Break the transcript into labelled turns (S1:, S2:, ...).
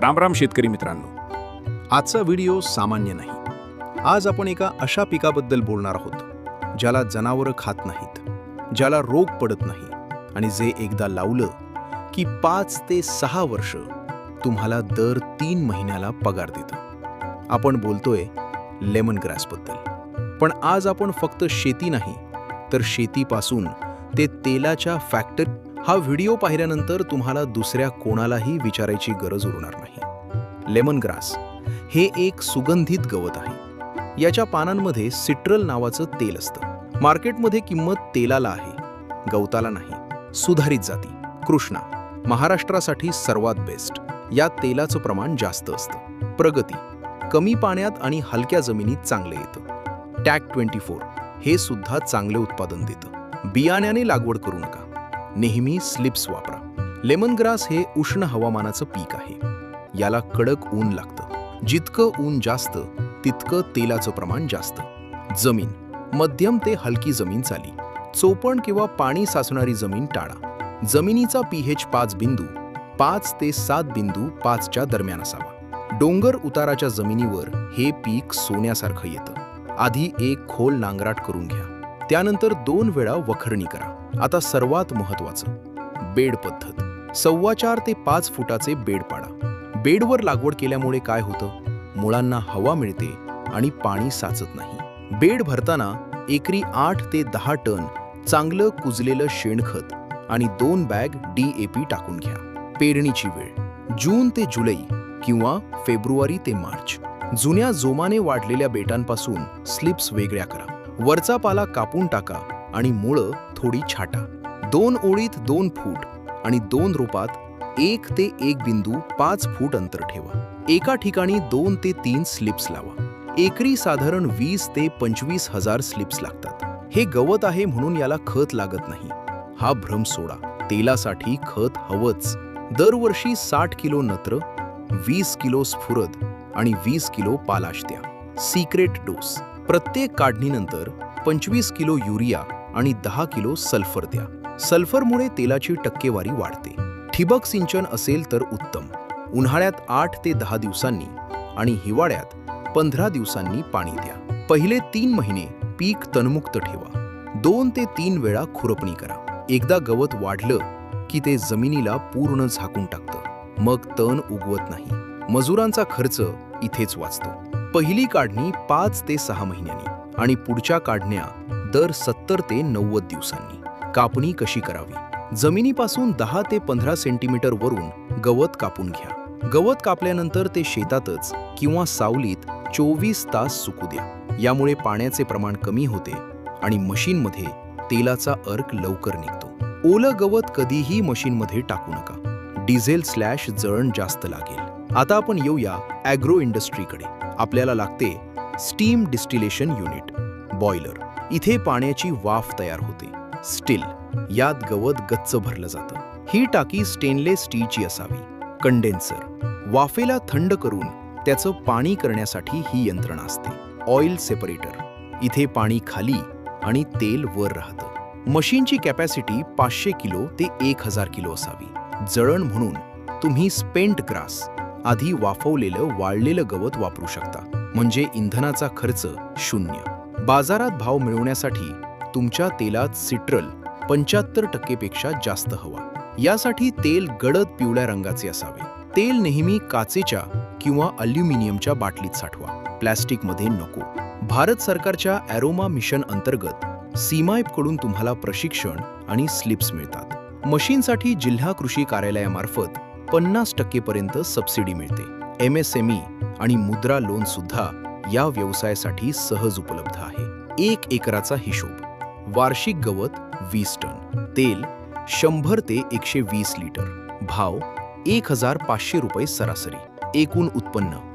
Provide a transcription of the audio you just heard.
S1: राम राम शेतकरी मित्रांनो.
S2: आजचा व्हिडिओ सामान्य नाही. आज आपण एका अशा पिकाबद्दल बोलणार आहोत ज्याला जनावरं खात नाहीत ज्याला रोग पडत नाही आणि जे एकदा लावलं की पाच ते सहा वर्ष तुम्हाला दर तीन महिन्याला पगार देतं. आपण बोलतोय लेमन ग्रासबद्दल पण आज आपण फक्त शेती नाही तर शेतीपासून ते तेलाच्या फॅक्टरी हा व्हिडिओ पाहिल्यानंतर तुम्हाला दुसऱ्या कोणालाही विचारायची गरज उरणार नाही. लेमन ग्रास हे एक सुगंधित गवत आहे. याच्या पानांमध्ये सिट्रल नावाचं तेल असतं. मार्केटमध्ये किंमत तेलाला आहे गवताला नाही सुधारित जाती. कृष्णा महाराष्ट्रासाठी सर्वात बेस्ट या तेलाचं प्रमाण जास्त असतं. प्रगती कमी पाण्यात आणि हलक्या जमिनीत चांगले येतं. टॅक ट्वेंटी फोर हे सुद्धा चांगले उत्पादन देतं. बियाण्याने लागवड करू नका. नेहमी स्लिप्स वापरा. लेमन ग्रास हे उष्ण हवामानाचं पीक आहे. याला कडक ऊन लागतं. जितकं ऊन जास्त तितकं तेलाचं प्रमाण जास्त. जमीन. मध्यम ते हलकी जमीन चाली. चोपण किंवा पाणी साचणारी जमीन टाळा. जमिनीचा पीएच पाच बिंदू पाच ते सात बिंदू पाचच्या दरम्यान असावा. डोंगर उताराच्या जमिनीवर हे पीक सोन्यासारखं येतं. आधी एक खोल नांगराट करून घ्या. त्यानंतर दोन वेळा वखरणी करा. आता सर्वात महत्वाचं बेड पद्धत. सव्वा चार ते पाच फुटाचे बेड पाडा. बेडवर लागवड केल्यामुळे काय होतं? मुळांना हवा मिळते आणि पाणी साचत नाही. बेड भरताना एकरी आठ ते दहा टन चांगलं कुजलेलं शेणखत आणि दोन बॅग डी ए पी टाकून घ्या. पेरणीची वेळ. जून ते जुलै किंवा फेब्रुवारी ते मार्च. जुन्या जोमाने वाढलेल्या बेटांपासून स्लिप्स वेगळ्या करा. वरचा पाला कापून टाका आणि मुळं थोडी छाटा. दोन ओळीत दोन फूट आणि दोन रोपात एक ते एक बिंदू पाच फूट अंतर ठेवा. एका ठिकाणी दोन ते तीन स्लिप्स लावा. एकरी साधारण वीस ते पंचवीस हजार स्लिप्स लागतात. हे गवत आहे म्हणून याला खत लागत नाही. हा भ्रम सोडा. तेलासाठी खत हवंच. दरवर्षी साठ किलो नत्र वीस किलो स्फुरद आणि वीस किलो पालाश द्या. सिक्रेट डोस प्रत्येक काढणीनंतर पंचवीस किलो युरिया आणि दहा किलो सल्फर द्या. सल्फरमुळे तेलाची टक्केवारी वाढते. ठिबक सिंचन असेल तर उत्तम. उन्हाळ्यात आठ ते दहा दिवसांनी आणि हिवाळ्यात पंधरा दिवसांनी पाणी द्या. पहिले तीन महिने पीक तणमुक्त ठेवा. दोन ते तीन वेळा खुरपणी करा. एकदा गवत वाढलं की ते जमिनीला पूर्ण झाकून टाकतं. मग तण उगवत नाही. मजुरांचा खर्च इथेच वाचतो. पहिली काढणी पाच ते सहा महिन्यांनी आणि पुढच्या काढण्या दर सत्तर ते नव्वद दिवसांनी. कापणी कशी करावी? जमिनीपासून दहा ते पंधरा सेंटीमीटर वरून गवत कापून घ्या. गवत कापल्यानंतर ते शेतातच किंवा सावलीत चोवीस तास सुकू द्या. यामुळे पाण्याचे प्रमाण कमी होते आणि मशीनमध्ये तेलाचा अर्क लवकर निघतो. ओलं गवत कधीही मशीनमध्ये टाकू नका. डिझेल स्लॅश जळण जास्त लागेल. आता आपण येऊया ॲग्रो इंडस्ट्रीकडे. आपल्याला लागते स्टीम डिस्टिलेशन युनिट बॉयलर. इथे पाण्याची वाफ तयार होते. स्टील यात गवत गच्च भरलं जातं. ही टाकी स्टेनलेस स्टीलची असावी. कंडेन्सर. वाफेला थंड करून त्याचं पाणी करण्यासाठी ही यंत्रणा असते. Oil separator. इथे पाणी खाली आणि तेल वर राहतं. मशीनची कॅपॅसिटी पाचशे किलो ते एक हजार किलो असावी. जळण म्हणून तुम्ही स्पेंट ग्रास आधी वाफवलेलं वाळलेलं गवत वापरू शकता. म्हणजे इंधनाचा खर्च शून्य. बाजारात भाव मिळवण्यासाठी तुमच्या तेलात सिट्रल पंच्याहत्तर टक्केपेक्षा जास्त हवा. यासाठी तेल गडद पिवळ्या रंगाचे असावे. तेल नेहमी काचेच्या किंवा अल्युमिनियमच्या बाटलीत साठवा. प्लॅस्टिकमध्ये नको. भारत सरकारच्या ॲरोमा मिशन अंतर्गत सीमाईपकडून तुम्हाला प्रशिक्षण आणि स्लिप्स मिळतात. मशीनसाठी जिल्हा कृषी कार्यालयामार्फत पन्नास टक्केपर्यंत सबसिडी मिळते. एम एस एम ई आणि मुद्रा लोन सुद्धा या व्यवसायासाठी सहज उपलब्ध आहे. एक एकराचा हिशोब. वार्षिक गवत वीस टन. तेल शंभर ते एकशे वीस लिटर. भाव एक हजार पाचशे रुपये सरासरी. एकूण उत्पन्न